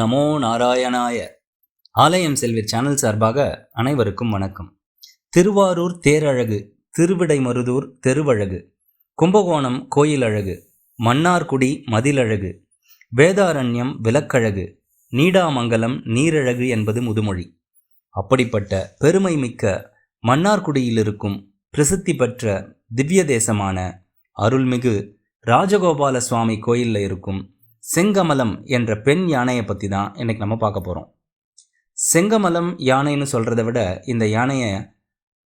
நமோ நாராயணாய. ஆலயம் செல்வி சேனல் சார்பாக அனைவருக்கும் வணக்கம். திருவாரூர் தேரழகு திருவிடைமருதூர் தெருவழகு கும்பகோணம் கோயில் அழகு மன்னார்குடி மதிலழகு வேதாரண்யம் விலக்கழகு நீடாமங்கலம் நீரழகு என்பது முதுமொழி. அப்படிப்பட்ட பெருமை மிக்க மன்னார்குடியில் இருக்கும் பிரசித்தி பெற்ற திவ்ய தேசமான அருள்மிகு ராஜகோபால சுவாமி கோயிலில் இருக்கும் செங்கமலம் என்ற பெண் யானையை பற்றி தான் இன்னைக்கு நம்ம பார்க்க போகிறோம் செங்கமலம் யானைன்னு சொல்கிறத விட இந்த யானையை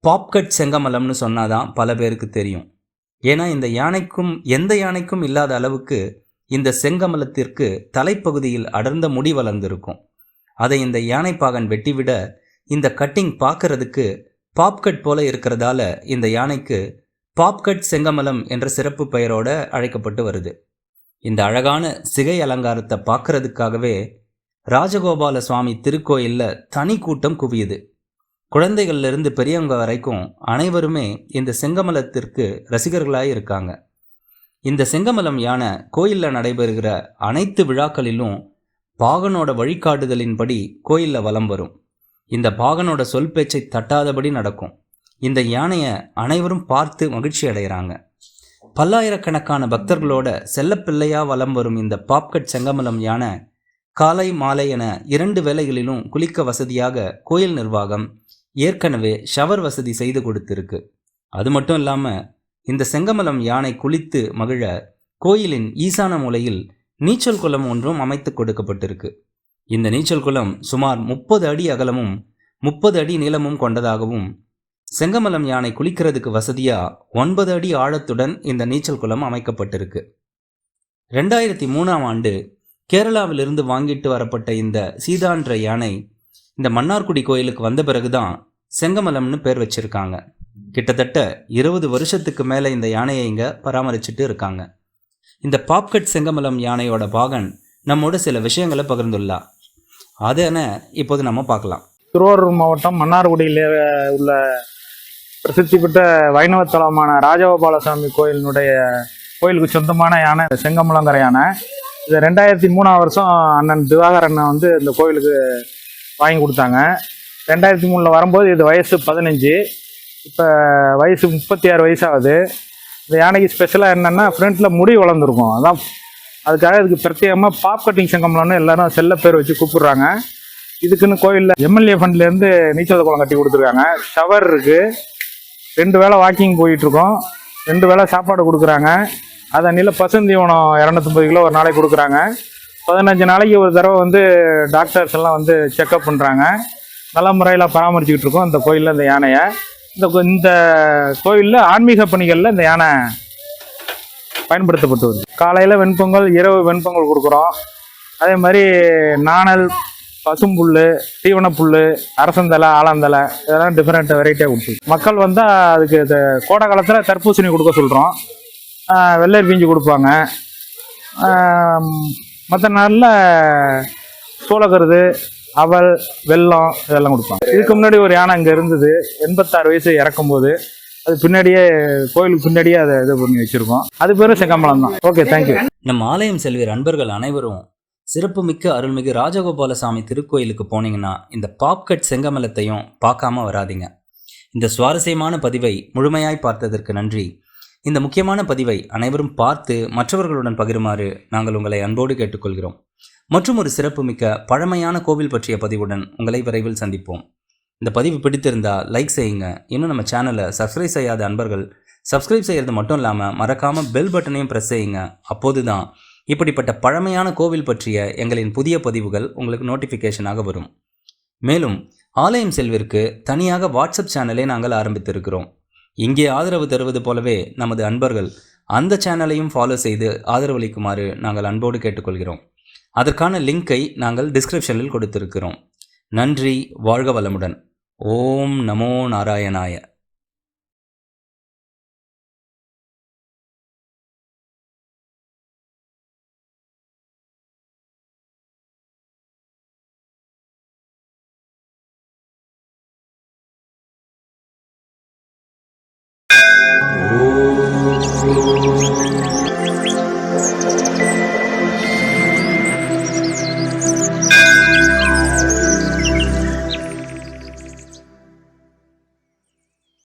பாப்கட் செங்கமலம்னு சொன்னால் தான் பல பேருக்கு தெரியும். ஏன்னா இந்த யானைக்கும் எந்த யானைக்கும் இல்லாத அளவுக்கு இந்த செங்கமலத்திற்கு தலைப்பகுதியில் அடர்ந்த முடி வளர்ந்திருக்கும். அதை இந்த யானைப்பாகன் வெட்டிவிட இந்த கட்டிங் பார்க்கறதுக்கு பாப்கட் போல இருக்கிறதால இந்த யானைக்கு பாப்கட் செங்கமலம் என்ற சிறப்பு பெயரோடு அழைக்கப்பட்டு வருது. இந்த அழகான சிகை அலங்காரத்தை பார்க்கறதுக்காகவே ராஜகோபால சுவாமி திருக்கோயிலில் தனி கூட்டம் குவியுது. குழந்தைகள்லேருந்து பெரியவங்க வரைக்கும் அனைவருமே இந்த செங்கமலத்திற்கு ரசிகர்களாக இருக்காங்க. இந்த செங்கமலம் யானை கோயிலில் நடைபெறுகிற அனைத்து விழாக்களிலும் பாகனோட வழிகாட்டுதலின்படி கோயிலில் வலம் வரும். இந்த பாகனோட சொல் பேச்சை தட்டாதபடி நடக்கும். இந்த யானையை அனைவரும் பார்த்து மகிழ்ச்சி அடைகிறாங்க. பல்லாயிரக்கணக்கான பக்தர்களோட செல்லப்பிள்ளையா வலம் வரும் இந்த பாப்கட் செங்கமலம் யானை காலை மாலை என இரண்டு வேளைகளிலும் குளிக்க வசதியாக கோயில் நிர்வாகம் ஏற்கனவே ஷவர் வசதி செய்து கொடுத்திருக்கு. அது மட்டும் இல்லாமல் இந்த செங்கமலம் யானை குளித்து மகிழ கோயிலின் ஈசான மூலையில் நீச்சல் குளம் ஒன்றும் அமைத்து கொடுக்கப்பட்டிருக்கு. இந்த நீச்சல் குளம் சுமார் முப்பது அடி அகலமும் முப்பது அடி நீளமும் கொண்டதாகவும் செங்கமலம் யானை குளிக்கிறதுக்கு வசதியா ஒன்பது அடி ஆழத்துடன் இந்த நீச்சல் குளம் அமைக்கப்பட்டிருக்கு. ரெண்டாயிரத்தி மூணாம் ஆண்டு கேரளாவிலிருந்து வாங்கிட்டு வரப்பட்ட இந்த சீதான்ற யானை இந்த மன்னார்குடி கோயிலுக்கு வந்த பிறகுதான் செங்கமலம்னு பேர் வச்சிருக்காங்க. கிட்டத்தட்ட இருபது வருஷத்துக்கு மேலே இந்த யானையை இங்கே பராமரிச்சுட்டு இருக்காங்க. இந்த பாப்கட் செங்கமலம் யானையோட பாகன் நம்மோட சில விஷயங்களை பகிர்ந்துள்ளா அதென இப்போது நம்ம பார்க்கலாம். திருவாரூர் மாவட்டம் மன்னார்குடியில் உள்ள பிரசித்தி பெற்ற வைணவ தலமான ராஜகோபாலசாமி கோயிலினுடைய கோயிலுக்கு சொந்தமான யானை செங்கமலங்கர யானை. இது ரெண்டாயிரத்தி மூணாம் வருஷம் அண்ணன் திவாகர் அண்ணன் வந்து இந்த கோயிலுக்கு வாங்கி கொடுத்தாங்க. ரெண்டாயிரத்தி மூணில் வரும்போது இது வயசு பதினஞ்சு. இப்போ வயசு முப்பத்தி ஆறு வயசாகுது. இந்த யானைக்கு ஸ்பெஷலாக என்னென்னா ஃப்ரண்ட்டில் முடி வளர்ந்துருக்கும். அதான் அதுக்காக இதுக்கு பிரத்யேகமாக பாப் கட்டிங் செங்கமலம்னு எல்லாரும் செல்ல பேர் வச்சு கூப்பிடுறாங்க. இதுக்குன்னு கோயிலில் எம்எல்ஏ ஃபண்ட்லேருந்து நீச்சல் குளம் கட்டி கொடுத்துருக்காங்க. ஷவர் இருக்குது ரெண்டு வேளை வாக்கிங் போயிட்டுருக்கோம். ரெண்டு வேளை சாப்பாடு கொடுக்குறாங்க. அதை நில பசுந்தீவனம் இரநூத்தம்பது கிலோ ஒரு நாளைக்கு கொடுக்குறாங்க. பதினஞ்சு நாளைக்கு ஒரு தடவை வந்து டாக்டர்ஸ் எல்லாம் வந்து செக்கப் பண்ணுறாங்க நல்ல முறையில் பராமரிச்சுக்கிட்டு இருக்கோம். இந்த கோயிலில் இந்த யானையை. இந்த கோ- இந்த கோயிலில் ஆன்மீக பணிகளில் இந்த யானை பயன்படுத்தப்பட்டு வருது. காலையில் வெண்பொங்கல் இரவு வெண்பொங்கல் கொடுக்குறோம். அதே மாதிரி நாணல் பசும்புல் தீவனப்புல் அரசந்தலை ஆலந்தலை இதெல்லாம் டிஃப்ரெண்ட் வெரைட்டியாக கொடுத்து மக்கள் வந்தால் அதுக்கு இந்த கோடை காலத்தில் தர்பூசணி கொடுக்க சொல்கிறோம் வெள்ளரி பிஞ்சு கொடுப்பாங்க. மற்ற நாளில் சோளக்கருது அவல் வெல்லம் இதெல்லாம் கொடுப்பாங்க. இதுக்கு முன்னாடி ஒரு யானை அங்கே இருந்தது. எண்பத்தாறு வயசு இறக்கும்போது அது பின்னாடியே கோயிலுக்கு பின்னாடியே அதை இது பண்ணி வச்சுருக்கோம். அது பேரும் செங்கம்பலம் தான் ஓகே தேங்க்யூ நம்ம ஆலயம் செல்வியர் அன்பர்கள் அனைவரும் சிறப்புமிக்க அருள்மிகு ராஜகோபாலசாமி திருக்கோயிலுக்கு போனீங்கன்னா இந்த பாப்கட் செங்கமலத்தையும் பார்க்காம வராதீங்க. இந்த சுவாரஸ்யமான பதிவை முழுமையாய் பார்த்ததற்கு நன்றி. இந்த முக்கியமான பதிவை அனைவரும் பார்த்து மற்றவர்களுடன் பகிருமாறு நாங்கள் உங்களை அன்போடு கேட்டுக்கொள்கிறோம். மற்றும் ஒரு சிறப்புமிக்க பழமையான கோவில் பற்றிய பதிவுடன் உங்களை விரைவில் சந்திப்போம். இந்த பதிவு பிடித்திருந்தால் லைக் செய்யுங்க. இன்னும் நம்ம சேனலை சப்ஸ்கிரைப் செய்யாத அன்பர்கள் சப்ஸ்கிரைப் செய்கிறது மட்டும் இல்லாமல் மறக்காமல் பெல் பட்டனையும் ப்ரெஸ் செய்யுங்க. அப்போது தான் இப்படிப்பட்ட பழமையான கோவில் பற்றிய எங்களின் புதிய பதிவுகள் உங்களுக்கு நோட்டிஃபிகேஷனாக வரும். மேலும் ஆலயம் செல்விற்கு தனியாக வாட்ஸ்அப் சேனலை நாங்கள் ஆரம்பித்திருக்கிறோம். இங்கே ஆதரவு தருவது போலவே நமது அன்பர்கள் அந்த சேனலையும் ஃபாலோ செய்து ஆதரவளிக்குமாறு நாங்கள் அன்போடு கேட்டுக்கொள்கிறோம். அதற்கான லிங்கை நாங்கள் டிஸ்கிரிப்ஷனில் கொடுத்திருக்கிறோம். நன்றி வாழ்க வளமுடன். ஓம் நமோ நாராயணாய.